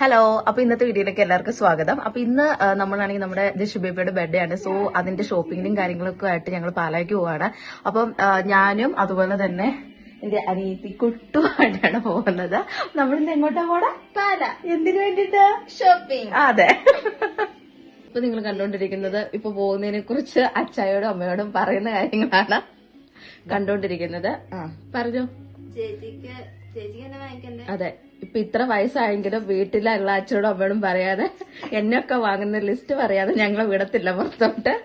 Hello അപ്പൊ ഇന്നത്തെ വീഡിയോയിലേക്ക് എല്ലാവർക്കും സ്വാഗതം. അപ്പൊ ഇന്ന് നമ്മളാണെങ്കിൽ നമ്മുടെ ദിഷു ബേബിയുടെ ബർത്ത്ഡേ ആണ്. സോ അതിന്റെ ഷോപ്പിംഗിനും കാര്യങ്ങളൊക്കെ ആയിട്ട് ഞങ്ങൾ പാലായ്ക്ക് പോവാണ്. അപ്പം ഞാനും അതുപോലെ തന്നെ എന്റെ അനിയത്തി കുട്ടുമായിട്ടാണ് പോകുന്നത്. നമ്മളിന്ന് എങ്ങോട്ടാ പോടാ പാല. എന്തിനു വേണ്ടിട്ട്? ഷോപ്പിംഗ് അതെ. ഇപ്പൊ നിങ്ങൾ കണ്ടോണ്ടിരിക്കുന്നത് ഇപ്പൊ പോകുന്നതിനെ കുറിച്ച് അച്ചായോടും അമ്മയോടും പറയുന്ന കാര്യങ്ങളാണ് കണ്ടോണ്ടിരിക്കുന്നത്. ആ പറഞ്ഞു. ചേച്ചിക്ക് അതെ. ഇപ്പൊ ഇത്ര വയസ്സായെങ്കിലും വീട്ടിലുള്ള അച്ഛനോടും അമ്മയോടും പറയാതെ എന്നൊക്കെ വാങ്ങുന്ന ലിസ്റ്റ് പറയാതെ ഞങ്ങളെ വിടത്തില്ല പുറത്തോട്ട്.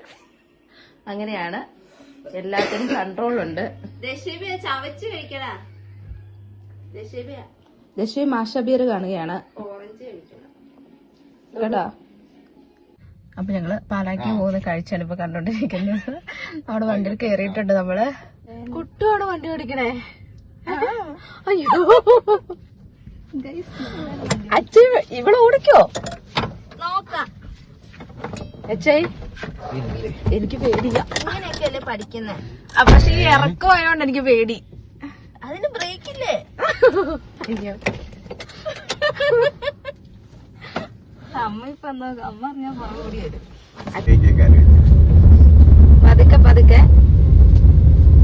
അങ്ങനെയാണ്. എല്ലാത്തിനും കൺട്രോൾ ഉണ്ട്. ചവച്ച് കഴിക്കടാ. ദശബിയ. ദശി മാഷബീർ കാണുകയാണ്. കേട്ടോ? അപ്പൊ ഞങ്ങൾ പാലാക്കി പോകുന്ന കാഴ്ചയാണ് ഇപ്പൊ കണ്ടോണ്ടിരിക്കുന്നത്. അവിടെ വണ്ടിയിൽ കയറിയിട്ടുണ്ട് നമ്മൾ. കുട്ടുവാണ് വണ്ടി ഓടിക്കണേ. അയ്യോ. അച്ഛ ഇവിടെ ഓടിക്കോ? നോക്കാം. അച്ഛായി എനിക്ക് പേടിയാ. ഇങ്ങനെയൊക്കെയല്ലേ പഠിക്കുന്നേ? പക്ഷെ ഈ ഇറക്കമായോണ്ട് എനിക്ക് പേടി. അതിന് ബ്രേക്ക് ഇല്ലേ? അയ്യോ. അമ്മ ഇപ്പൊ എന്താ അമ്മ അറിഞ്ഞാ പുറകോടി വരും പതുക്കെ പതുക്കെ.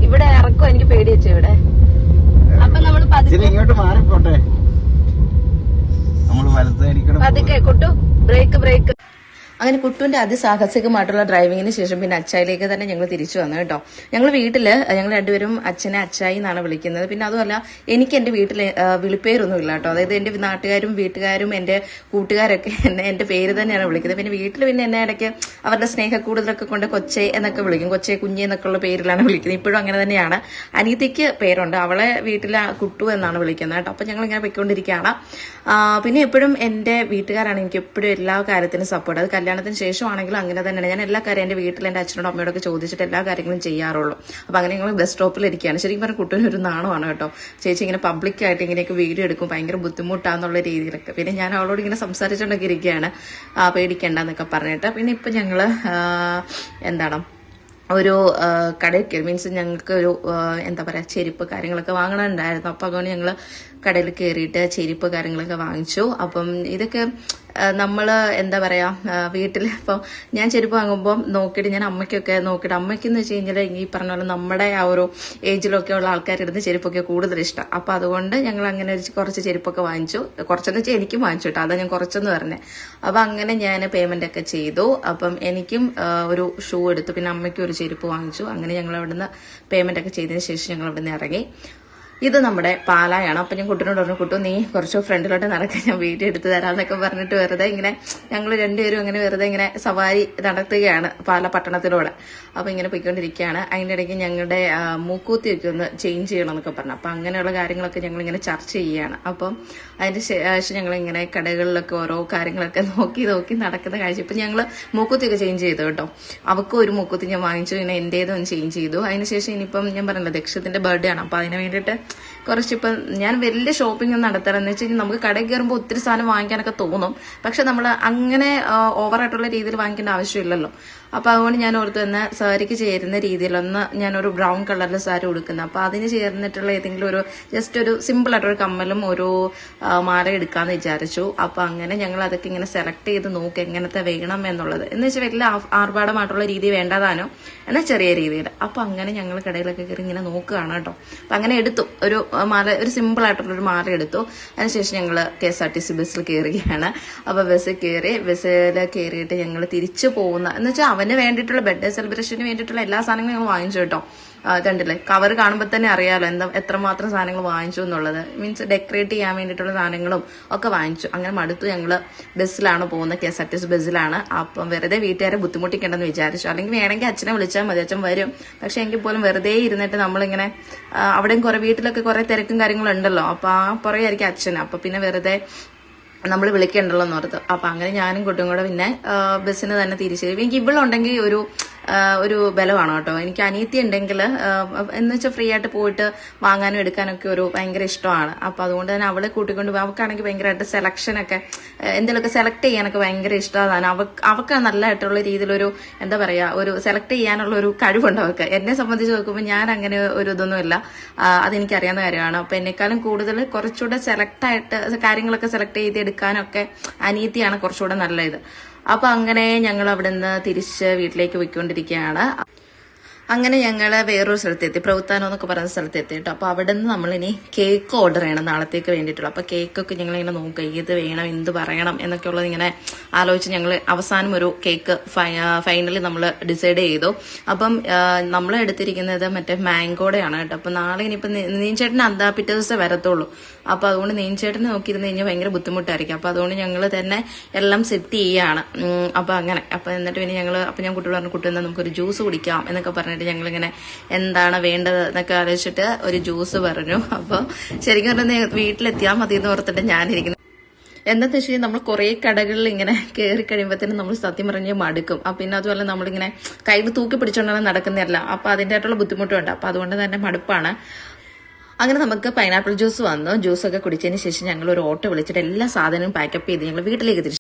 ഇവിടെ ഇറക്കോ എനിക്ക് പേടി വെച്ചു ഇവിടെ അപ്പൊ നമ്മൾ പതുക്കെ ഇച്ചിരി ഇങ്ങോട്ട് മാറിപ്പോട്ടെ. നമ്മൾ പതുക്കെ കുട്ടു. ബ്രേക്ക് ബ്രേക്ക് അങ്ങനെ കുട്ടുവിന്റെ അതിസാഹസികമായിട്ടുള്ള ഡ്രൈവിങ്ങിന് ശേഷം പിന്നെ അച്ചായിലേക്ക് തന്നെ ഞങ്ങൾ തിരിച്ചു വന്നു കേട്ടോ. ഞങ്ങൾ വീട്ടിൽ ഞങ്ങൾ രണ്ടുപേരും അച്ഛനെ അച്ചായി എന്നാണ് വിളിക്കുന്നത്. പിന്നെ അതുമല്ല എനിക്ക് എന്റെ വീട്ടിൽ വിളിപ്പേരൊന്നും ഇല്ല കേട്ടോ. അതായത് എന്റെ നാട്ടുകാരും വീട്ടുകാരും എന്റെ കൂട്ടുകാരൊക്കെ എന്നെ എന്റെ പേര് തന്നെയാണ് വിളിക്കുന്നത്. പിന്നെ വീട്ടിൽ പിന്നെ എന്നെ ഇടയ്ക്ക് അവരുടെ സ്നേഹ കൂടുതലൊക്കെ കൊണ്ട് കൊച്ചെ എന്നൊക്കെ വിളിക്കും. കൊച്ചെ കുഞ്ഞെ എന്നൊക്കെ ഉള്ള പേരിലാണ് വിളിക്കുന്നത്. ഇപ്പോഴും അങ്ങനെ തന്നെയാണ്. അനീതിക്ക് പേരുണ്ട്. അവളെ വീട്ടിലെ കുട്ടു എന്നാണ് വിളിക്കുന്നത് കേട്ടോ. അപ്പൊ ഞങ്ങൾ ഇങ്ങനെ പൊയ്ക്കൊണ്ടിരിക്കുകയാണ് പിന്നെ എപ്പോഴും എന്റെ വീട്ടുകാരാണ്. എനിക്ക് എപ്പോഴും എല്ലാ കാര്യത്തിനും സപ്പോർട്ട് അത് കല്യാണത്തിന് ശേഷമാണെങ്കിലും അങ്ങനെ തന്നെയാണ്. ഞാൻ എല്ലാ കാര്യം എന്റെ വീട്ടിൽ എന്റെ അച്ഛനോടും അമ്മയോടൊക്കെ ചോദിച്ചിട്ട് എല്ലാ കാര്യങ്ങളും ചെയ്യാറുള്ളൂ. അപ്പൊ അങ്ങനെ ഞങ്ങൾ ബസ് സ്റ്റോപ്പിൽ ഇരിക്കുകയാണ് ശരിക്കും പറഞ്ഞ കുട്ടൂന് ഒരു നാണമാണ് കേട്ടോ. ചേച്ചി ഇങ്ങനെ പബ്ലിക്കായിട്ട് ഇങ്ങനെയൊക്കെ വീഡിയോ എടുക്കും. ഭയങ്കര ബുദ്ധിമുട്ടാന്നുള്ള രീതിയിലൊക്കെ. പിന്നെ ഞാൻ അവളോട് ഇങ്ങനെ സംസാരിച്ചുകൊണ്ടൊക്കെ ഇരിക്കുകയാണ്. ആ, പേടിക്കണ്ടെന്നൊക്കെ പറഞ്ഞിട്ട്. പിന്നെ ഇപ്പൊ ഞങ്ങൾ എന്താണ് ഒരു കടയിൽ കയറി മീൻസ് ഞങ്ങൾക്ക് ഒരു എന്താ പറയാ ചെരുപ്പ് കാര്യങ്ങളൊക്കെ വാങ്ങണുണ്ടായിരുന്നു. അപ്പൊ അതുകൊണ്ട് ഞങ്ങൾ കടയിൽ കയറിയിട്ട് ചെരുപ്പ് കാര്യങ്ങളൊക്കെ വാങ്ങിച്ചു. അപ്പം ഇതൊക്കെ ആ, നമ്മൾ എന്താ പറയാ വീട്ടിൽ ഇപ്പം ഞാൻ ചെരുപ്പ് വാങ്ങുമ്പോൾ നോക്കിയിട്ട് ഞാൻ അമ്മയ്ക്കൊക്കെ നോക്കിയിട്ട് അമ്മയ്ക്കെന്ന് വെച്ച് കഴിഞ്ഞാൽ ഈ പറഞ്ഞ പോലെ നമ്മുടെ ആ ഒരു ഏജിലൊക്കെ ഉള്ള ആൾക്കാരിടുന്ന ചെരുപ്പൊക്കെ കൂടുതൽ ഇഷ്ടം. അപ്പൊ അതുകൊണ്ട് ഞങ്ങൾ അങ്ങനെ കുറച്ച് ചെരുപ്പൊക്കെ വാങ്ങിച്ചു. കുറച്ചെന്ന് വെച്ചാൽ എനിക്കും വാങ്ങിച്ചു കേട്ടോ അതാ ഞാൻ കുറച്ചെന്ന് പറഞ്ഞേ. അപ്പൊ അങ്ങനെ ഞാൻ പേയ്മെന്റ് ഒക്കെ ചെയ്തു. അപ്പം എനിക്കും ഒരു ഷൂ എടുത്തു. പിന്നെ അമ്മയ്ക്കും ഒരു ചെരുപ്പ് വാങ്ങിച്ചു. അങ്ങനെ ഞങ്ങൾ അവിടുന്ന് പേയ്മെന്റ് ഒക്കെ ചെയ്തതിന് ശേഷം ഞങ്ങൾ അവിടുന്ന് ഇറങ്ങി. ഇത് നമ്മുടെ പാലായാണ്. അപ്പൊ ഞാൻ കുട്ടിനോട് പറഞ്ഞു കുട്ടു നീ കുറച്ച് ഫ്രണ്ടിലോട്ട് നടക്കാൻ ഞാൻ വീട്ടിൽ എടുത്തു തരാന്നൊക്കെ പറഞ്ഞിട്ട് വെറുതെ ഇങ്ങനെ ഞങ്ങൾ രണ്ടുപേരും ഇങ്ങനെ വെറുതെ ഇങ്ങനെ സവാരി നടത്തുകയാണ് പാല പട്ടണത്തിലൂടെ. അപ്പൊ ഇങ്ങനെ പോയിക്കൊണ്ടിരിക്കുകയാണ്. അതിന്റെ ഇടയ്ക്ക് ഞങ്ങളുടെ മൂക്കൂത്തി ഒക്കെ ഒന്ന് ചേഞ്ച് ചെയ്യണം എന്നൊക്കെ പറഞ്ഞു. അപ്പൊ അങ്ങനെയുള്ള കാര്യങ്ങളൊക്കെ ഞങ്ങൾ ഇങ്ങനെ ചർച്ച ചെയ്യുകയാണ്. അപ്പം അതിന്റെ ശേഷം ഞങ്ങൾ ഇങ്ങനെ കടകളിലൊക്കെ ഓരോ കാര്യങ്ങളൊക്കെ നോക്കി നോക്കി നടക്കുന്ന കാഴ്ച. ഇപ്പൊ ഞങ്ങൾ മൂക്കുത്തിയൊക്കെ ചേഞ്ച് ചെയ്തു കേട്ടോ. അവക്കും ഒരു മൂക്കുത്തി ഞാൻ വാങ്ങിച്ചു. പിന്നെ ഒന്ന് ചേഞ്ച് ചെയ്തു. അതിനുശേഷം ഇനിയിപ്പം ഞാൻ പറഞ്ഞില്ല ദക്ഷത്തിന്റെ ബർത്ത്ഡേ ആണ്. അപ്പൊ അതിന് വേണ്ടിയിട്ട് കുറച്ചിപ്പം ഞാൻ വലിയ ഷോപ്പിംഗ് ഒന്നും നടത്താറെന്ന് വെച്ച് കഴിഞ്ഞാൽ നമുക്ക് കടയിൽ കയറുമ്പോൾ ഒത്തിരി സാധനം വാങ്ങിക്കാനൊക്കെ തോന്നും. പക്ഷെ നമ്മൾ അങ്ങനെ ഓവറായിട്ടുള്ള രീതിയിൽ വാങ്ങിക്കേണ്ട ആവശ്യമില്ലല്ലോ. അപ്പൊ അതുകൊണ്ട് ഞാൻ ഓർത്ത് തന്നെ സാരിക്ക് ചേരുന്ന രീതിയിലൊന്ന് ഞാനൊരു ബ്രൗൺ കളറിൽ സാരി ഉടുക്കുന്നത് അപ്പൊ അതിന് ചേർന്നിട്ടുള്ള ഏതെങ്കിലും ഒരു ജസ്റ്റ് ഒരു സിമ്പിൾ ആയിട്ടൊരു കമ്മലും ഒരു മാല എടുക്കാന്ന് വിചാരിച്ചു. അപ്പൊ അങ്ങനെ ഞങ്ങൾ അതൊക്കെ ഇങ്ങനെ സെലക്ട് ചെയ്ത് നോക്കി എങ്ങനത്തെ വേണം എന്നുള്ളത്. എന്ന് വെച്ചാൽ വലിയ ആർഭാടമായിട്ടുള്ള രീതി വേണ്ടതാനോ എന്നാൽ ചെറിയ രീതിയിൽ. അപ്പൊ അങ്ങനെ ഞങ്ങൾ കടയിലൊക്കെ കയറി ഇങ്ങനെ നോക്കുകയാണ് കേട്ടോ. അപ്പൊ അങ്ങനെ എടുത്തു. ഒരു മാല ഒരു സിമ്പിൾ ആയിട്ടുള്ള ഒരു മാല എടുത്തു. അതിനുശേഷം ഞങ്ങൾ K S R T C ബസ്സിൽ കയറുകയാണ് അപ്പൊ ബസ്സിൽ കയറി ബസ്സിൽ കയറിയിട്ട് ഞങ്ങൾ തിരിച്ചു പോകുന്ന എന്ന് വെച്ചാൽ അവന് വേണ്ടിയിട്ടുള്ള ബർത്ത്ഡേ സെലിബ്രേഷന് വേണ്ടിയിട്ടുള്ള എല്ലാ സാധനങ്ങളും ഞങ്ങൾ വാങ്ങിച്ചു കേട്ടോ. കണ്ടില്ലേ? കവർ കാണുമ്പോൾ തന്നെ അറിയാലോ എന്താ എത്രമാത്രം സാധനങ്ങൾ വാങ്ങിച്ചു എന്നുള്ളത്. മീൻസ് ഡെക്കറേറ്റ് ചെയ്യാൻ വേണ്ടിയിട്ടുള്ള സാധനങ്ങളും ഒക്കെ വാങ്ങിച്ചു. അങ്ങനെ മടുത്തു ഞങ്ങൾ ബസ്സിലാണ് പോകുന്നത് K S R T C ബസ്സിലാണ്. അപ്പം വെറുതെ വീട്ടുകാരെ ബുദ്ധിമുട്ടിക്കേണ്ടെന്ന് വിചാരിച്ചു. അല്ലെങ്കിൽ വേണമെങ്കിൽ അച്ഛനെ വിളിച്ചാൽ മതി അച്ഛൻ വരും. പക്ഷെ എങ്കിൽ പോലും വെറുതെ ഇരുന്നിട്ട് നമ്മളിങ്ങനെ അവിടെയും കുറെ വീട്ടിലൊക്കെ കുറെ തിരക്കും കാര്യങ്ങളും ഉണ്ടല്ലോ. അപ്പൊ ആ പുറകെയായിരിക്കും അച്ഛൻ. അപ്പൊ പിന്നെ വെറുതെ നമ്മൾ വിളിക്കണ്ടല്ലോ എന്ന് ഓർത്ത്. അപ്പൊ അങ്ങനെ ഞാനും കുട്ടും കൂടെ പിന്നെ ബസ്സിന് തന്നെ തിരിച്ചു. എനിക്ക് ഇവളുണ്ടെങ്കിൽ ഒരു ഒരു ബലമാണ് കേട്ടോ. എനിക്ക് അനിയത്തി ഉണ്ടെങ്കിൽ എന്ന് വെച്ചാൽ ഫ്രീ ആയിട്ട് പോയിട്ട് വാങ്ങാനും എടുക്കാനൊക്കെ ഒരു ഭയങ്കര ഇഷ്ടമാണ്. അപ്പൊ അതുകൊണ്ട് തന്നെ അവളെ കൂട്ടിക്കൊണ്ട് പോയി. അവൾക്കാണെങ്കിൽ ഭയങ്കരമായിട്ട് സെലക്ഷനൊക്കെ എന്തെങ്കിലുമൊക്കെ സെലക്ട് ചെയ്യാനൊക്കെ ഭയങ്കര ഇഷ്ടമാണ്. അവക്ക് അവൾക്ക് നല്ലതായിട്ടുള്ള രീതിയിലൊരു എന്താ പറയാ ഒരു സെലക്ട് ചെയ്യാനുള്ള ഒരു കഴിവുണ്ട് അവൾക്ക് എന്നെ സംബന്ധിച്ച് നോക്കുമ്പോൾ ഞാൻ അങ്ങനെ ഒരു ഇതൊന്നുമില്ല. അതെനിക്കറിയാവുന്ന കാര്യമാണ്. അപ്പൊ എന്നെക്കാളും കൂടുതൽ കുറച്ചുകൂടെ സെലക്ട് ആയിട്ട് കാര്യങ്ങളൊക്കെ സെലക്ട് ചെയ്ത് എടുക്കാനൊക്കെ അനിയത്തിയാണ് കുറച്ചുകൂടെ നല്ലത്. അപ്പൊ അങ്ങനെ ഞങ്ങൾ അവിടെ നിന്ന് തിരിച്ച് വീട്ടിലേക്ക് പോയിക്കൊണ്ടിരിക്കുകയാണ്. അങ്ങനെ ഞങ്ങൾ വേറൊരു സ്ഥലത്തെത്തി പ്രവുത്താനം എന്നൊക്കെ പറയുന്ന സ്ഥലത്തെത്തി കേട്ടോ. അപ്പൊ അവിടെ നിന്ന് നമ്മളിനി കേക്ക് ഓർഡർ ചെയ്യണം നാളത്തേക്ക് വേണ്ടിയിട്ടുള്ള. അപ്പൊ കേക്കൊക്കെ ഞങ്ങൾ ഇങ്ങനെ നോക്കുക ഏത് വേണം എന്ത് പറയണം എന്നൊക്കെ ഉള്ളത് ഇങ്ങനെ ആലോചിച്ച് ഞങ്ങൾ അവസാനം ഒരു കേക്ക് ഫൈനലി നമ്മൾ ഡിസൈഡ് ചെയ്തു. അപ്പം നമ്മൾ എടുത്തിരിക്കുന്നത് മറ്റേ മാംഗോടെയാണ് കേട്ടോ. അപ്പൊ നാളെ ഇനിയിപ്പം നീൻചേട്ടൻ അന്താ പിറ്റേ ദിവസം വരത്തുള്ളൂ. അപ്പോൾ അതുകൊണ്ട് നീൻചേട്ടനെ നോക്കിയിരുന്ന് കഴിഞ്ഞാൽ ഭയങ്കര ബുദ്ധിമുട്ടായിരിക്കും. അപ്പോൾ അതുകൊണ്ട് ഞങ്ങൾ തന്നെ എല്ലാം സെറ്റ് ചെയ്യാണ്. അപ്പോൾ അപ്പൊ അങ്ങനെ. അപ്പോൾ എന്നിട്ട് പിന്നെ ഞങ്ങൾ അപ്പൊ ഞാൻ കുട്ടികൾ പറഞ്ഞു കുട്ടി നമുക്കൊരു ജ്യൂസ് കുടിക്കാം എന്നൊക്കെ പറഞ്ഞിട്ട് ഞങ്ങളിങ്ങനെ എന്താണ് വേണ്ടത് എന്നൊക്കെ ആലോചിച്ചിട്ട് ഒരു ജ്യൂസ് പറഞ്ഞു. അപ്പോൾ ശരിക്കും പറഞ്ഞാൽ വീട്ടിലെത്തിയാൽ മതി എന്ന് ഓർത്തിട്ട് ഞാനിരിക്കുന്നു. എന്താന്ന് വെച്ച് കഴിഞ്ഞാൽ നമ്മൾ കുറേ കടകളിൽ ഇങ്ങനെ കയറി കഴിയുമ്പോഴത്തേനും നമ്മൾ സത്യം പറഞ്ഞ് മടുക്കും. അപ്പൊ പിന്നെ അതുപോലെ നമ്മളിങ്ങനെ കയ്യിൽ തൂക്കി പിടിച്ചോണ്ടാണ് നടക്കുന്നതല്ല. അപ്പൊ അതിന്റെതായിട്ടുള്ള ബുദ്ധിമുട്ടുണ്ട് അപ്പൊ അതുകൊണ്ട് തന്നെ മടുപ്പാണ്. അങ്ങനെ നമുക്ക് പൈനാപ്പിൾ ജ്യൂസ് വന്നു. ജ്യൂസൊക്കെ കുടിച്ചതിന് ശേഷം ഞങ്ങൾ ഒരു ഓട്ടോ വിളിച്ചിട്ട് എല്ലാ സാധനവും പാക്കപ്പ് ചെയ്ത് ഞങ്ങൾ വീട്ടിലേക്ക് തിരിച്ചു